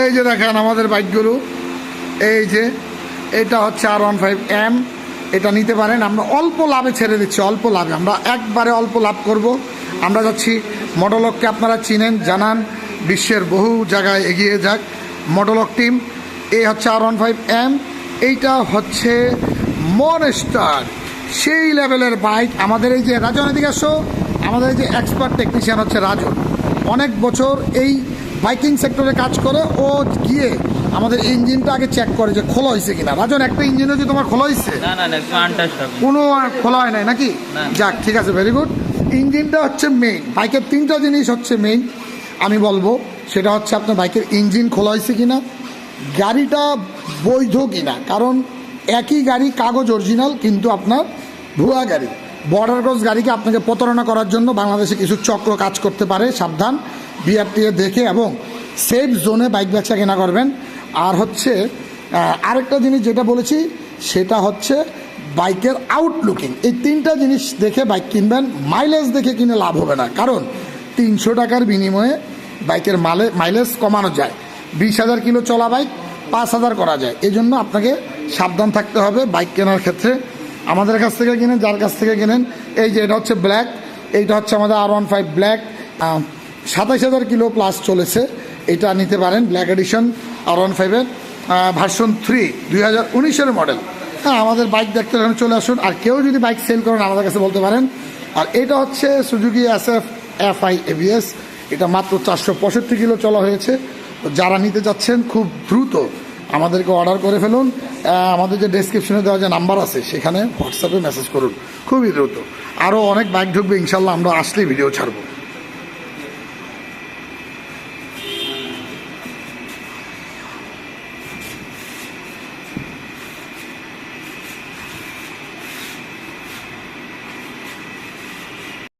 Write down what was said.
এই যে দেখেন আমাদের বাইকগুলো। এই যে, এটা হচ্ছে আর ওয়ান ফাইভ এম এটা নিতে পারেন, আমরা অল্প লাভে ছেড়ে দিচ্ছি, অল্প লাভে। আমরা একবারে অল্প লাভ করব। আমরা যাচ্ছি মডলককে আপনারা চিনেন, জানান, বিশ্বের বহু জায়গায় এগিয়ে যাক মডলক টিম এই হচ্ছে আর ওয়ান ফাইভ এম এইটা হচ্ছে মনস্টার সেই লেভেলের বাইক। আমাদের এই যে রাজনৈতিক আসো। আমাদের যে এক্সপার্ট টেকনিশিয়ান হচ্ছে রাজন অনেক বছর এই বাইকিং সেক্টরে কাজ করে ও গিয়ে আমাদের ইঞ্জিনটা আগে চেক করে যে খোলা হয়েছে কিনা। রাজন একটা ইঞ্জিন হচ্ছে তোমার খোলা হয়েছে কোনো আর খোলা হয় নাই নাকি? যাক ঠিক আছে ভেরি গুড ইঞ্জিনটা হচ্ছে মেইন বাইকের তিনটা জিনিস হচ্ছে মেইন আমি বলব। সেটা হচ্ছে আপনার বাইকের ইঞ্জিন খোলা হয়েছে কিনা গাড়িটা বৈধ কিনা। কারণ একই গাড়ি কাগজ অরিজিনাল কিন্তু আপনার ভুয়া গাড়ি। বর্ডার ক্রস গাড়িকে আপনাকে প্রতারণা করার জন্য বাংলাদেশে কিছু চক্র কাজ করতে পারে, সাবধান, বিআরটিএ দেখে এবং সেফ জোনে বাইক বেচা কেনা করবেন। আর হচ্ছে আরেকটা জিনিস যেটা বলেছি, সেটা হচ্ছে বাইকের আউটলুকিং এই তিনটা জিনিস দেখে বাইক কিনবেন মাইলেজ দেখে কিনে লাভ হবে না। কারণ তিনশো টাকার বিনিময়ে বাইকের মালে মাইলেজ কমানো যায়। বিশ হাজার কিলো চলা বাইক পাঁচ হাজার করা যায়। এই জন্য আপনাকে সাবধান থাকতে হবে বাইক কেনার ক্ষেত্রে। আমাদের কাছ থেকে কিনেন, যার কাছ থেকে কিনেন, এই যে এটা হচ্ছে ব্ল্যাক এইটা হচ্ছে আমাদের আর ওয়ান ফাইভ ব্ল্যাক সাতাইশ হাজার কিলো প্লাস চলেছে, এটা নিতে পারেন ব্ল্যাক এডিশন আর ওয়ান ফাইভের ভার্সন থ্রি দুই হাজার উনিশের মডেল হ্যাঁ আমাদের বাইক দেখতে এখানে চলে আসুন, আর কেউ যদি বাইক সেল করেন, আমাদের কাছে বলতে পারেন। আর এটা হচ্ছে Suzuki S F F I ABS এটা মাত্র চারশো পঁয়ষট্টি কিলো চলা হয়েছে। যারা নিতে যাচ্ছেন খুব দ্রুত আমাদেরকে অর্ডার করে ফেলুন। আমাদের যে ডেসক্রিপশনে দেওয়া যে নাম্বার আছে, সেখানে হোয়াটসঅ্যাপে মেসেজ করুন। খুবই দ্রুত। আরও অনেক বাইক ঢুকবে, ইনশাল্লাহ আমরা আসলেই ভিডিও ছাড়বো।